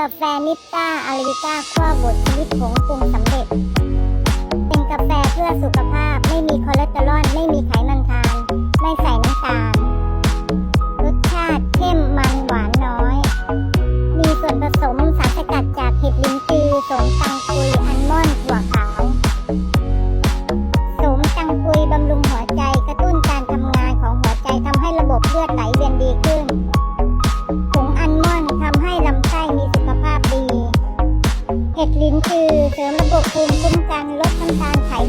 กาแฟนิต้าอาริก้าขั้วบดชนิดผงปรุงสำเร็จ เป็นกาแฟเพื่อสุขภาพไม่มีคอเลสเตอรอลไม่มีไขมันทาน ไม่ใส่น้ำตาล รสชาติเข้มมันหวานน้อย มีส่วนผสมสารสกัดจากเห็ดลินจือสงสา เห็ดลิ้นจือเสริมระบบภูมิคุ้มกันลดน้ำตาลไข่